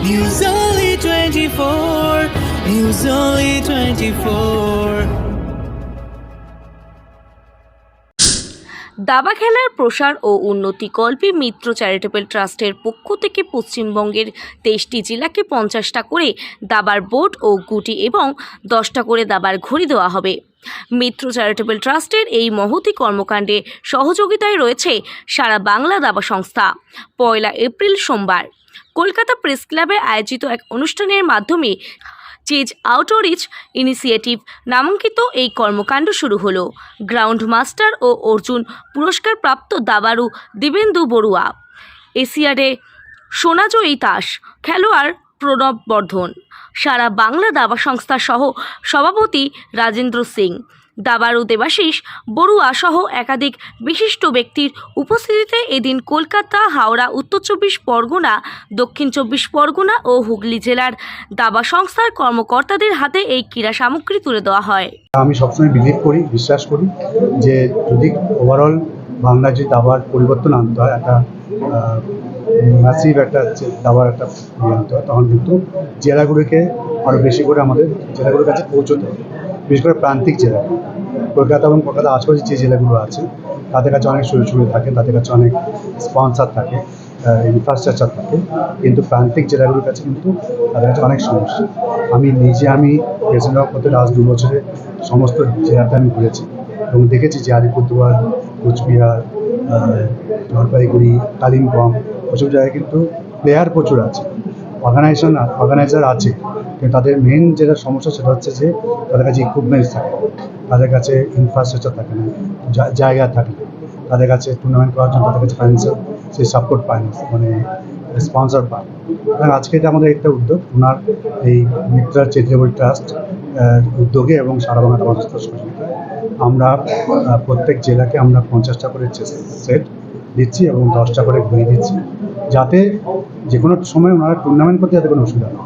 News Only 24. News Only 24. দাবা খেলার প্রসার ও উন্নতিকল্পে মিত্র চ্যারিটেবল ট্রাস্টের পক্ষ থেকে পশ্চিমবঙ্গের তেইশটি জেলাকে পঞ্চাশটা করে দাবার বোর্ড ও গুটি এবং দশটা করে দাবার ঘড়ি দেওয়া হবে মিত্র চ্যারিটেবল ট্রাস্টের এই মহতি কর্মকাণ্ডে সহযোগিতায় রয়েছে সারা বাংলা দাবা সংস্থা পয়লা এপ্রিল সোমবার কলকাতা প্রেস ক্লাবে আয়োজিত এক অনুষ্ঠানের মাধ্যমে চেজ আউটরিচ ইনিশিয়েটিভ নামাঙ্কিত এই কর্মকাণ্ড শুরু হলো। গ্রাউন্ড মাস্টার ও অর্জুন পুরস্কারপ্রাপ্ত দাবারু দিবেন্দু বড়ুয়া। এশিয়াডে সোনাজয়ী তাস খেলোয়াড় প্রণব বর্ধন। সারা বাংলা দাবা সংস্থা সহ সভাপতি রাজেন্দ্র সিং। দাবারু দেবাশিস, বড়ুয়া সহ একাধিক বিশিষ্ট ব্যক্তির উপস্থিতিতে এদিন কলকাতা, হাওড়া, উত্তর চব্বিশ পরগনা, দক্ষিণ চব্বিশ পরগনা ও হুগলি জেলার দাবা সংস্থার কর্মকর্তাদের হাতে এই ক্রীড়া সামগ্রী তুলে দেওয়া হয়। আমি সবসময় বিলিভ করি, বিশ্বাস করি যে যদি ওভারঅল বাংলা যে দাবার পরিবর্তন আনতে হয়, একটা ম্যাসিভ একটা দাবার একটা আনতে হয়, তখন কিন্তু জেলাগুলিকে আরও বেশি করে আমাদের, জেলাগুলোর কাছে পৌঁছতে হবে। বিশেষ করে প্রান্তিক জেলা, কলকাতা এবং কলকাতা আশপাশে যে জেলাগুলো আছে, তাদের কাছে অনেক সুযোগ সুবিধা থাকে, তাদের কাছে অনেক স্পন্সার থাকে ইনফ্রাস্ট্রাকচার থাকে, কিন্তু প্রান্তিক জেলাগুলোর কাছে কিন্তু তাদের কাছে অনেক সমস্যা। আমি নিজে, আমি প্রেসিডেন্ট করতে লাস্ট দু বছরে সমস্ত জেলাতে আমি ঘুরেছি এবং দেখেছি যে আলিপুরদুয়ার, কোচবিহার জলপাইগুড়ি কালিম্পং ওসব জায়গায় কিন্তু প্লেয়ার প্রচুর আছে। অর্গানাইজেশন অর্গানাইজার আছে। কিন্তু তাদের মেন যেটা সমস্যা সেটা হচ্ছে যে তাদের কাছে ইকুইপমেন্টস থাকে, তাদের কাছে ইনফ্রাস্ট্রাকচার থাকে না জায়গা থাকে। তাদের কাছে টুর্নামেন্ট করার জন্য তাদের কাছে ফাইন্যান্সিয়াল সেই সাপোর্ট পায় না মানে স্পন্সর পায়। সুতরাং আজকে এটা আমাদের একটা উদ্যোগ, ওনার এই মিত্রা চ্যারিটেবল ট্রাস্ট উদ্যোগে এবং সারা বাংলা অবস্থা সহযোগিতায় আমরা প্রত্যেক জেলাকে আমরা পঞ্চাশটা করে সেট দিচ্ছি এবং দশটা করে ঘুরিয়ে দিচ্ছি। যাতে যে কোনো সময় ওনারা টুর্নামেন্ট করতে যাতে কোনো অসুবিধা না।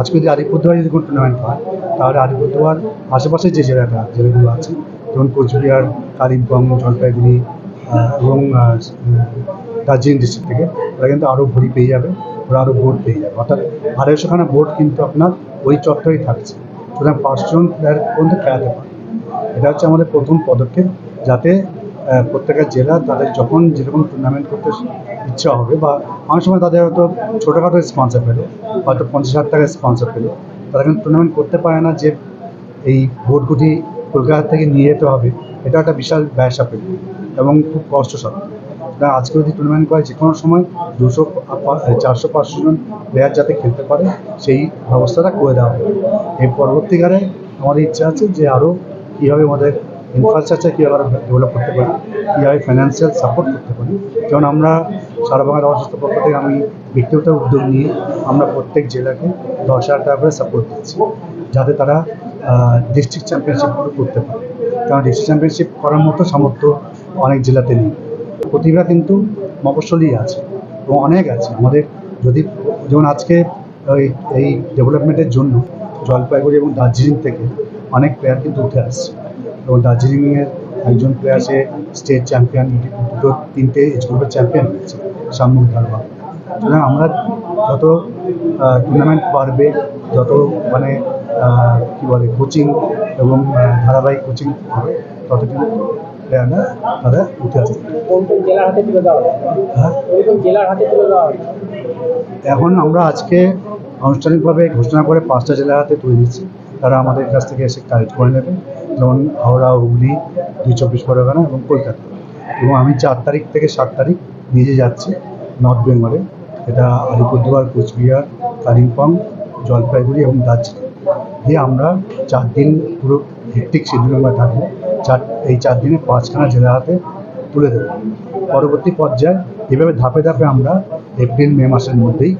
আজকে যদি আলিপুরদুয়ার যদি কোনো টুর্নামেন্ট হয়, তাহলে আলিপুরদুয়ার আশেপাশে যে জেলাটা জেলাগুলো আছে, যেমন কোচবিহার, কালিম্পং, জলপাইগুড়ি এবং দার্জিলিং ডিস্ট্রিক্ট থেকে, ওরা কিন্তু আরও ভরি পেয়ে যাবে, ওরা আরও বোর্ড পেয়ে যাবে। অর্থাৎ আড়াইশোখানা বোর্ড কিন্তু আপনার ওই চত্বরেই থাকছে। সুতরাং পাঁচজন প্লেয়ার পর্যন্ত খেলাতে পারে। এটা হচ্ছে আমাদের প্রথম পদক্ষেপ, যাতে প্রত্যেকটা জেলা তাদের যখন যেরকম টুর্নামেন্ট করতে ইচ্ছা হবে বা অনেক সময় তাদের হয়তো ছোটোখাটো স্পন্সার পেল, হয়তো পঞ্চাশ হাজার টাকা স্পন্সার পেল। তারা কিন্তু টুর্নামেন্ট করতে পারে না যে এই বোর্ডগুটি কলকাতা থেকে নিয়ে যেতে হবে, এটা একটা বিশাল ব্যয় সাপেক্ষ এবং খুব কষ্টসাধ্য। না আজকে যদি টুর্নামেন্ট করে যে কোনো সময় দুশো চারশো, পাঁচশো জন প্লেয়ার যাতে খেলতে পারে, সেই ব্যবস্থাটা করে দেওয়া হবে। এর পরবর্তীকালে আমাদের ইচ্ছা আছে যে আরও কীভাবে আমাদের ইনফ্রাস্ট্রাকচার কীভাবে আরও ডেভেলপ করতে পারি? কীভাবে ফাইন্যান্সিয়াল সাপোর্ট করতে পারি। যেমন আমরা সারা বাংলার অসুস্থ পক্ষ থেকে আমি ব্যক্তিগত উদ্যোগ নিয়ে আমরা প্রত্যেক জেলাকে দশ হাজার টাকা করে সাপোর্ট দিচ্ছি, যাতে তারা ডিস্ট্রিক্ট চ্যাম্পিয়নশিপগুলো করতে পারে। কারণ ডিস্ট্রিক্ট চ্যাম্পিয়নশিপ করার মতো সামর্থ্য অনেক জেলাতে নেই। প্রতিভা কিন্তু মফস্বলেই আছে এবং অনেক আছে। আমাদের যদি, যেমন আজকে এই ডেভেলপমেন্টের জন্য জলপাইগুড়ি এবং দার্জিলিং থেকে অনেক প্লেয়ার কিন্তু উঠে আসছে। এবং দার্জিলিংয়ের একজন প্লেয়ার সে স্টেট চ্যাম্পিয়ন দুটো তিনটে এজ গ্রুপের চ্যাম্পিয়ন হয়েছে সামুক ধারবা সুতরাং আমরা যত টুর্নামেন্ট বাড়বে যত মানে কী বলে কোচিং এবং ধারাবাহিক কোচিং হবে তত কিন্তু প্লেয়াররা তারা উঠে আসবে। কোন কোন জেলার হাতে তুলে দেওয়া হ্যাঁ? কোন কোন জেলার হাতে তুলে দেওয়া এখন আমরা আজকে আনুষ্ঠানিকভাবে ঘোষণা করে পাঁচটা জেলার হাতে তুলে দিচ্ছি। তারা আমাদের কাছ থেকে এসে কালেক্ট করে নেবে। যেমন হাওড়া, হুগলি, দুই চব্বিশ পরগনা এবং কলকাতা। এবং আমি চার তারিখ থেকে সাত তারিখ নিজে যাচ্ছি নর্থ বেঙ্গলে। এটা আলিপুরদুয়ার, কোচবিহার, কালিম্পং, জলপাইগুড়ি এবং দার্জিলিং। দিয়ে আমরা চার দিন পুরো হেক্টিক শিডিউল আমরা থাকব। চার, এই চার দিনে পাঁচখানা জেলার হাতে তুলে দেবো। পরবর্তী পর্যায়ে এভাবে ধাপে ধাপে আমরা এপ্রিল, মে মাসের মধ্যেই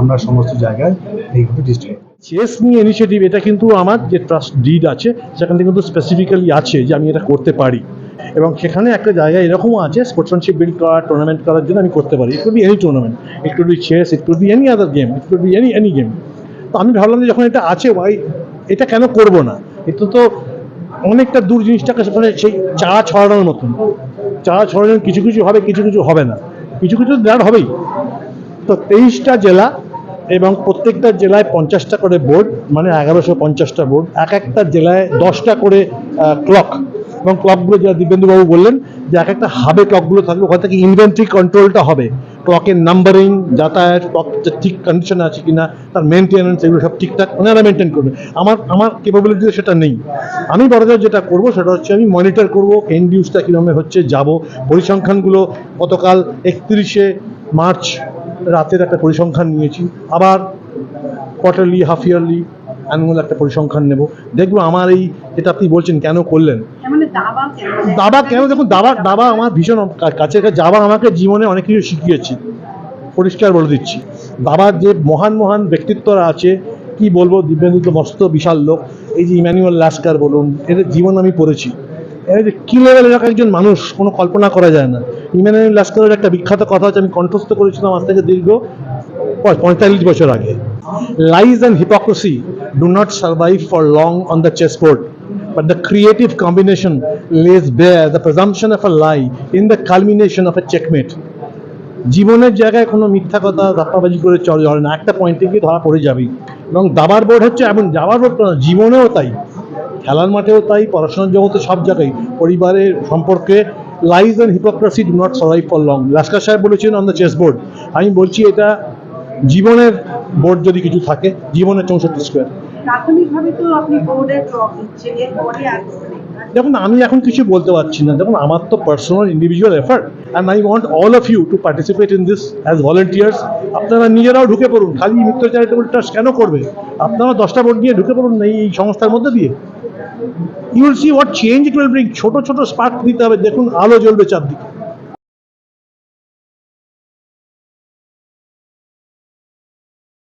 আমরা সমস্ত জায়গায় এইগুলো ডিস্ট্রিক্ট চেস নিয়ে ইনিশিয়েটিভ এটা কিন্তু আমার যে ট্রাস্ট ডিড আছে, সেখান থেকে কিন্তু স্পেসিফিক্যালি আছে যে আমি এটা করতে পারি। এবং সেখানে একটা জায়গা এরকমও আছে স্পোর্টসম্যানশিপ বিল্ড করা টুর্নামেন্ট করার জন্য আমি করতে পারি। It could be any tournament it could be chess it be any other game it could be any any game তো আমি ভাবলাম যে যখন এটা আছে ভাই এটা কেন করব না? এটা তো অনেকটা দূর জিনিসটাকে সেখানে সেই চারা ছড়ানোর মতন। চারা ছড়ানোর কিছু কিছু হবে, কিছু কিছু হবে না। কিছু কিছু দেওয়ার হবেই। তো তেইশটা জেলা এবং প্রত্যেকটা জেলায় পঞ্চাশটা করে বোর্ড মানে এগারোশো পঞ্চাশটা বোর্ড। এক একটা জেলায় দশটা করে ক্লক এবং ক্লকগুলো যা দিব্যেন্দুবাবু বললেন যে এক একটা হাবে ক্লকগুলো থাকবে, ওখান থেকে ইনভেন্টরি কন্ট্রোলটা হবে। ক্লকের নাম্বারিং যাতায়াত ক্লক ঠিক কন্ডিশন আছে কিনা, তার মেনটেন্যান্স এগুলো সব ঠিকঠাক ওনারা মেনটেন করবে। আমার আমার কেপাবিলিটিতে সেটা নেই। আমি বড়দের যেটা করব, সেটা হচ্ছে আমি মনিটর করব এন্ড ইউজটা কীরকম হচ্ছে, যাব। পরিসংখ্যানগুলো গতকাল একত্রিশে মার্চ রাতের একটা পরিসংখ্যান নিয়েছি। আবার কোয়ার্টারলি হাফ ইয়ারলি অ্যানুয়াল একটা পরিসংখ্যান নেব। দেখব আমার এই যেটা আপনি বলছেন কেন করলেন? মানে দাবা কেন দাবা কেন? দেখুন দাবা দাবা আমার ভীষণ কাছে। যাবা আমাকে জীবনে অনেক কিছু শিখিয়েছি। পরিষ্কার বলে দিচ্ছি। দাবার যে মহান মহান ব্যক্তিত্বরা আছে কি বলব দিব্যেন্দু তো মস্ত বিশাল লোক। এই যে ইম্যানুয়াল লাস্কার বলুন এদের জীবন আমি পড়েছি। এই যে কি লেভেলের এক একজন মানুষ কোনো কল্পনা করা যায় না। ইম্যানুয়াল লাস্কারের একটা বিখ্যাত কথা হচ্ছে আমি কণ্ঠস্থ করেছিলাম আজ থেকে দীর্ঘ পঁয়তাল্লিশ বছর আগে। Lies and hypocrisy do not survive for long on the chess board but the creative combination lays bare the presumption of a lie in the culmination of a checkmate. জীবনের জায়গায় কোনো মিথ্যা কথা ধাপ্পাবাজি করে চলে ধরে না। একটা পয়েন্টে গিয়ে ধরা পড়ে যাবেই এবং দাবার বোর্ড হচ্ছে এমন যাবার বোর্ড না, জীবনেও তাই। খেলার মাঠেও তাই পড়াশোনার জগতে সব জায়গায়। পরিবারের সম্পর্কে lies and hypocrisy do not survive for long Lasker সাহেব বলেছেন অন দ্য চেস বোর্ড আমি বলছি এটা জীবনের বোর্ড যদি কিছু থাকে জীবনের চৌষট্টি স্কোয়ার দেখুন আমি এখন কিছু বলতে পারছি না। দেখুন আমার তো personal individual effort and I want all of you to participate in this as volunteers আপনারা নিজেরাও ঢুকে পড়ুন। খালি মিত্র চ্যারিটেবল ট্রাস্ট কেন করবে? আপনারা দশটা বোর্ড নিয়ে ঢুকে পড়ুন এই সংস্থার মধ্যে দিয়ে। You will see what change it will bring ছোট ছোট স্পার্ক দিতে হবে। দেখুন, আলো জ্বলবে চারদিকে।